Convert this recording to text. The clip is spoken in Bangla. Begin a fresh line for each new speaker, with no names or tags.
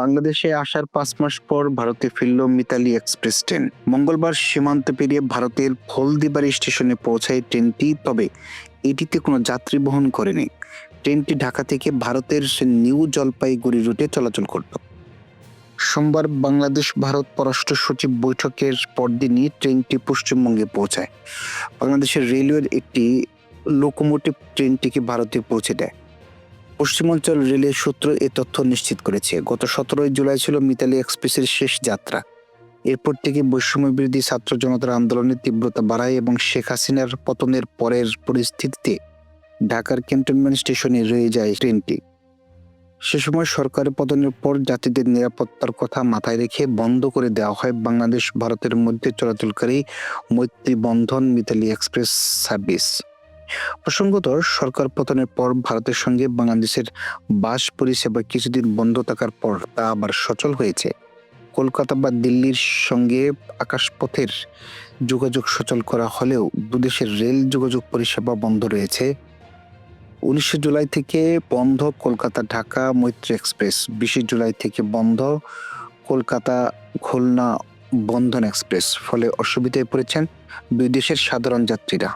বাংলাদেশে আসার পাঁচ মাস পর ভারতে ফিরল মিতালি এক্সপ্রেস ট্রেন। মঙ্গলবার সীমান্ত পেরিয়ে ভারতের হলদিবাড়ি স্টেশনে পৌঁছায় ট্রেনটি, তবে এটিতে কোনো যাত্রী বহন করেনি। ট্রেনটি ঢাকা থেকে ভারতের নিউ জলপাইগুড়ি রুটে চলাচল করত সোমবার বাংলাদেশ ভারত পররাষ্ট্র সচিব বৈঠকের পরদিনই ট্রেনটি পশ্চিমবঙ্গে পৌঁছায়। বাংলাদেশের রেলওয়ের একটি লোকোমোটিভ ট্রেনটিকে ভারতে পৌঁছে দেয়। পশ্চিমাঞ্চল রেলের সূত্র এ তথ্য নিশ্চিত করেছে। গত সতেরোই জুলাই ছিল মিতালি এক্সপ্রেসের শেষ যাত্রা। এরপর থেকে বৈষম্য বিরোধী ছাত্র জনতার আন্দোলনের তীব্রতা বাড়ায় এবং শেখ হাসিনার পতনের পরের পরিস্থিতিতে ঢাকার ক্যান্টনমেন্ট স্টেশনে রয়ে যায় ট্রেনটি। সে সময় সরকারের পতনের পর যাত্রীদের নিরাপত্তার কথা মাথায় রেখে বন্ধ করে দেওয়া হয় বাংলাদেশ ভারতের মধ্যে চলাচলকারী মৈত্রী বন্ধন মিতালি এক্সপ্রেস সার্ভিস। প্রসঙ্গত, সরকার পতনের পর ভারতের সঙ্গে বাংলাদেশের বাস পরিষেবা কিছুদিন বন্ধ থাকার পর তা আবার সচল হয়েছে। কলকাতা বা দিল্লির সঙ্গে আকাশপথের যোগাযোগ সচল করা হলেও দুদেশের রেল যোগাযোগ পরিষেবা বন্ধ রয়েছে। উনিশে জুলাই থেকে বন্ধ কলকাতা, ঢাকা, মৈত্রী এক্সপ্রেস। বিশে জুলাই থেকে বন্ধ কলকাতা, খুলনা, বন্ধন এক্সপ্রেস। ফলে অসুবিধায় পড়েছেন দুই দেশের সাধারণ যাত্রীরা।